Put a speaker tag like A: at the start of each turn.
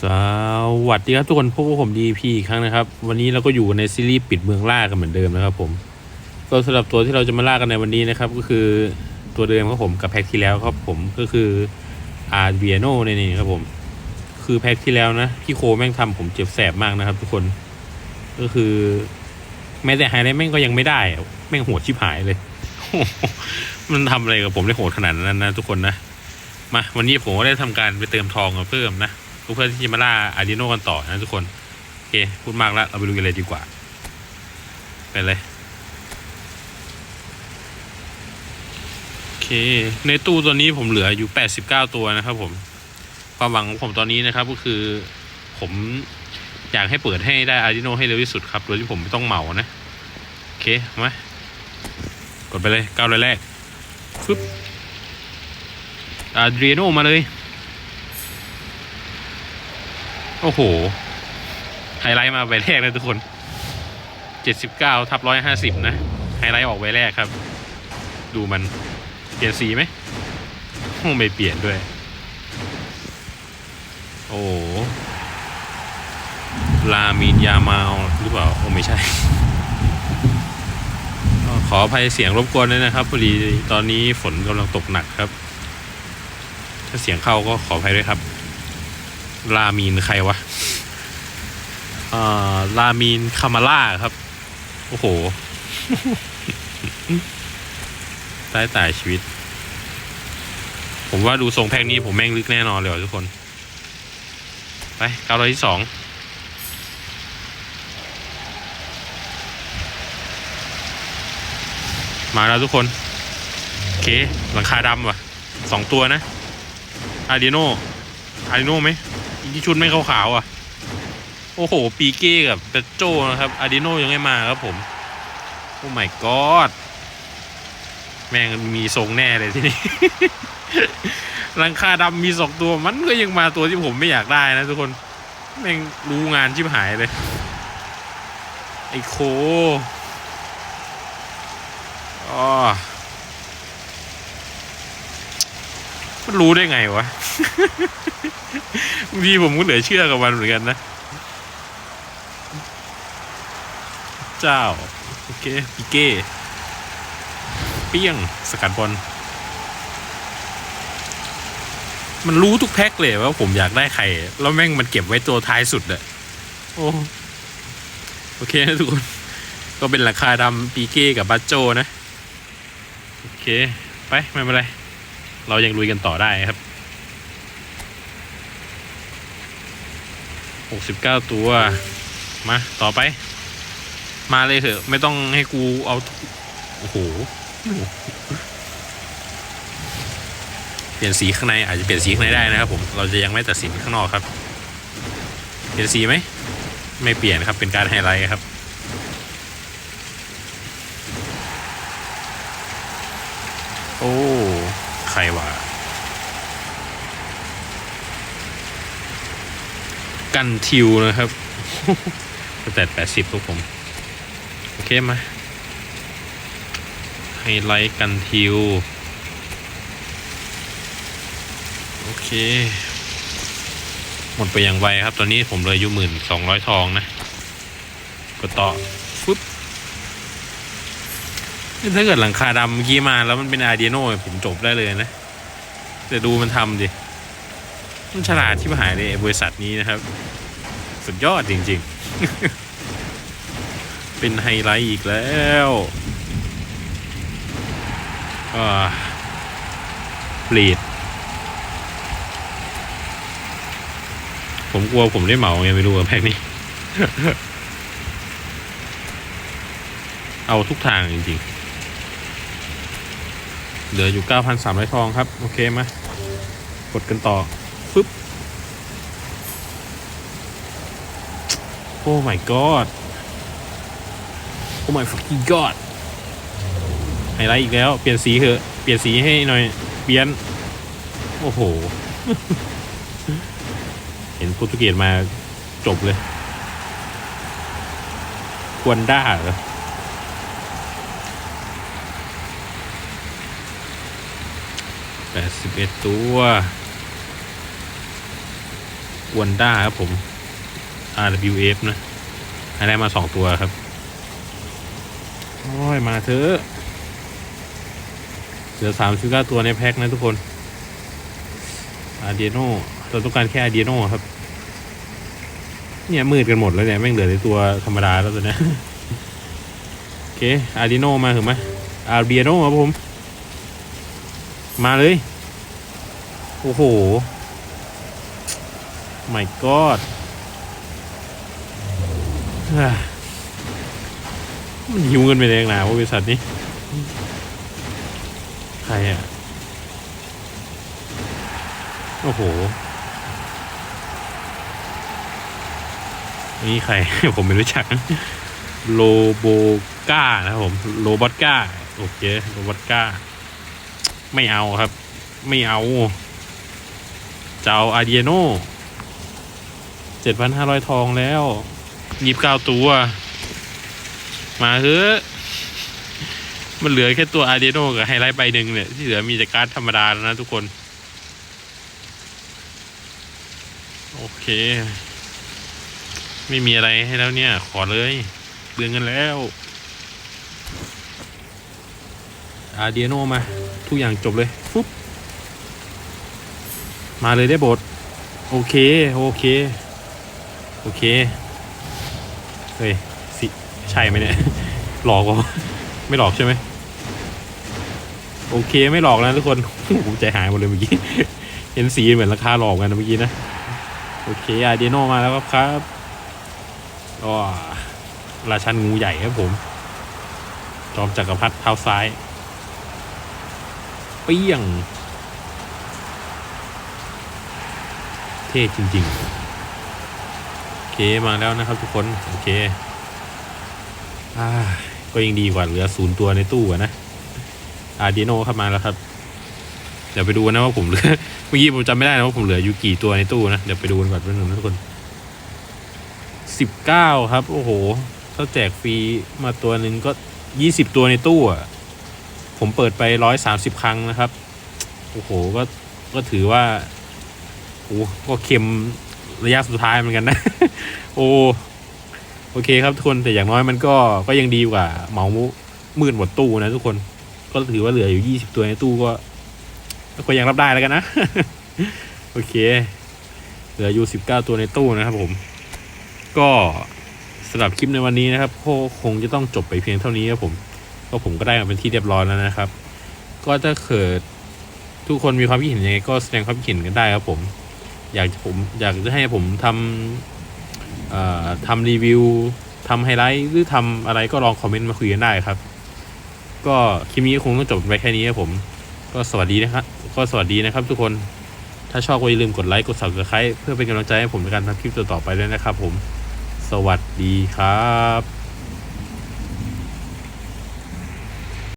A: สวัสดีครับทุกคนพบกับผมดีพีอีกครั้งนะครับ วันนี้เราก็อยู่ในซีรีส์ปิดเมืองล่ากันเหมือนเดิมนะครับผมก็สำหรับตัวที่เราจะมาล่ากันในวันนี้นะครับ ก็คือตัวเดิมครับผมกับแพ็กที่แล้วครับผมก็คืออาร์เบียโนนี่ครับผม คือแพ็กที่แล้วนะพี่โคแม่งทำผมเจ็บแสบมากนะครับ ทุกคนก็คือแม้แต่ไฮไลท์แม่งก็ยังไม่ได้แม่งโหดชิบหายเลย มันทำอะไรกับผมได้โหดขนาดนั้นนะทุกคนนะมาวันนี้ผมก็ได้ทำการไปเติมทองมาเพิ่มนะ เพื่อที่จะมาล่าอาร์ดิโนกันต่อนะทุกคน โอเค พูดมากแล้ว เราไปดูกันเลยดีกว่า ไปเลย โอเค ในตู้ตัวนี้ผมเหลืออยู่ 89 ตัวนะครับผม ความหวังของผมตอนนี้นะครับก็คือผมอยากให้เปิดให้ได้อาร์ดิโนให้เร็วที่สุดครับโดยที่ผมไม่ต้องเหมานะ โอเคมากดไปเลยก้าวเลยแรกฟึบอาร์ดิโนมาเลย โอ้โห ไฮไลท์มาใบแรกนะทุกคนเจ็ดสิบเก้าทับร้อยห้าสิบนะ ไฮไลท์ออกใบแรกครับ ดูมันเปลี่ยนสีไหมโอ้ไม่เปลี่ยนด้วย โอ้ลามีนยามาลหรือเปล่าโอ้ไม่ใช่ ขออภัยเสียงรบกวนด้วยนะครับพอดีตอนนี้ฝนกำลังตกหนักครับ ถ้าเสียงเข้าก็ขออภัยด้วยครับ ลามีนใครวะเอ่อลามีนคามาล่าครับ โอ้โหตายตายชีวิต ผมว่าดูทรงแพ็กนี้ผมแม่งลึกแน่นอนเลยทุกคน ไปเก้าร้อยที่สองมาแล้วทุกคน โอเค หลังคาดำว่ะสองตัวนะอาริโนอาริโนไหม ที่ชุดไม่ขาวๆอะ โอ้โห ปีเก้กับเปโจนะครับอาร์ดิโนยังไม่มาครับผม โอ้ my god แม่งมีทรงแน่เลยที่นี่หลังคาดำมีสองตัวมันก็ยังมาตัวที่ผมไม่อยากได้นะทุกคน แม่งรู้งานชิบหายเลย ไอ้โคอ๋อมัน รู้ได้ไงวะบางทีผมก็เหลือเชื่อกับมันเหมือนกันนะ เจ้า โอเคปิเก้ เปี้ยง สกัดบอลมันรู้ทุกแพ็คเลยว่าผมอยากได้ใครแล้วแม่งมันเก็บไว้ตัวท้ายสุดอะโอ้โอเคนะทุกคน ก็เป็นราคาดำปีเก้กับบัตโจนะ โอเค ไป ไม่เป็นไร เรายังลุยกันต่อได้ครับหกสิบเก้าตัว มา ต่อไป มาเลยเถอะ ไม่ต้องให้กูเอา โอ้โห เปลี่ยนสีข้างในอาจจะเปลี่ยนสีข้างในได้นะครับผม เราจะยังไม่ตัดสินข้างนอกครับ เปลี่ยนสีไหม ไม่เปลี่ยนครับ เป็นการไฮไลท์ครับ โอ้ ใครวะกันทิวนะครับแต่แปดสิบพวกผม โอเคมาไฮไลท์กันทิว โอเค หมดไปอย่างไวครับ ตอนนี้ผมเลยอยู่หมื่นสองร้อยทองนะกดต่อ ถ้าเกิดหลังคาดำเมื่อกี้มาแล้วมันเป็นอาร์เดียโนผมจบได้เลยนะ แต่ดูมันทำดิ มันฉลาดที่หายเลยบริษัทนี้นะครับ สุดยอดจริง ๆ เป็นไฮไลท์อีกแล้วอ่าเปลีดผมกลัวผมได้เหมาไงไม่รู้กับแพ็กนี้ เอาทุกทางจริงๆ เหลืออยู่ 9,300 ทองครับ โอเคมากดกันต่อฟึบโอ้ my god โอ้ my fucking god ไฮไลท์อีกแล้ว เปลี่ยนสีเถอะ เปลี่ยนสีให้หน่อย เปลี่ยน โอ้โห เห็นโปรตุเกสมาจบเลย ควนด้าเหรอ แปดสิบเอ็ดตัววันด้าครับผม RWF นะให้ได้มาสองตัวครับ โอ้ย มาเถอะเหลือสามสิบเก้าตัวในแพ็คนะทุกคนอาเดียโนเราต้องการแค่อาเดียโนครับ เนี่ยมืดกันหมดแล้วเนี่ย แม่งเหลือแต่ตัวธรรมดาแล้วตัวเนี้ยโอเคอาเดียโนมาถึงไหมอาเดียโนครับผม มาเลย โอ้โห my god อ่ามันหิวเงินไปแรงหนาวะบริษัทนี้ ใครอะ โอ้โห นี่ใคร ผมไม่รู้จัก โลโบก้านะครับผมโรบอตก้า โอเคโรบอตก้า ไม่เอาครับ ไม่เอา จะเอาอาเดียโนเจ็ดพันห้าร้อยทองแล้วยีบเก้าตัว มาเถอะมันเหลือแค่ตัวอาเดียโนกับไฮไลท์ใบหนึ่งเนี่ย ที่เหลือมีแต่การ์ดธรรมดาแล้วนะทุกคน โอเค ไม่มีอะไรให้แล้วเนี่ย ขอเลยเบืองกันแล้ว อาเดียโนมา ทุกอย่างจบเลยฟุ๊บมาเลยได้บทโอเค โอเค โอเค เฮ้ย สิ ใช่ไหมเนี่ย หลอกวะไม่หลอกใช่ไหมโอเคไม่หลอกนะทุกคนผมใจหายหมดเลยเมื่อกี้ เห็นสีเหมือนราคาหลอกกันเมื่อกี้นะ โอเคอาเดโนมาแล้วครับครับก็ราชันงูใหญ่ครับผม จอมจักรพรรดิเท้าซ้าย เปี้ยง เท่จริง ๆ โอเคมาแล้วนะครับทุกคน โอเคอ่าก็ยังดีกว่าเหลือศูนย์ตัวในตู้นะอาร์ดิโนเข้ามาแล้วครับ เดี๋ยวไปดูนะว่าผมเหลือเมื่อกี้ผมจำไม่ได้นะว่าผมเหลืออยู่กี่ตัวในตู้นะ เดี๋ยวไปดูกันก่อนเป็นหนึ่งนะทุกคนสิบเก้าครับ โอ้โห ถ้าแจกฟรีมาตัวหนึ่งก็ยี่สิบตัวในตู้อะ ผมเปิดไปร้อยสามสิบครั้งนะครับ โอ้โห ก็ก็ถือว่าโอ้ก็เค็มระยะสุดท้ายเหมือนกันนะ โอ้โอเคครับทุกคนแต่อย่างน้อยมันก็ก็ยังดีกว่าเหมามืดหมดตู้นะทุกคนก็ถือว่าเหลืออยู่ยี่สิบตัวในตู้ก็ก็ยังรับได้แล้วกันนะ โอเค เหลืออยู่สิบเก้าตัวในตู้นะครับผม ก็สำหรับคลิปในวันนี้นะครับก็คงจะต้องจบไปเพียงเท่านี้ครับผม ก็ผมก็ได้มาเป็นที่เรียบร้อยแล้วนะครับ ก็ถ้าเกิดทุกคนมีความคิดเห็นยังไงก็แสดงความคิดเห็นกันได้ครับผม อยากผมอยากจะให้ผมทำทำรีวิวทำไฮไลท์หรือทำอะไรก็ลองคอมเมนต์มาคุยกันได้ครับ ก็คลิปนี้คงต้องจบไปแค่นี้ครับผม ก็สวัสดีนะครับก็สวัสดีนะครับทุกคนถ้าชอบก็อย่าลืมกดไลค์กด subscribe เพื่อเป็นกำลังใจให้ผมในการทำคลิปต่อๆไปด้วยนะครับผม สวัสดีครับ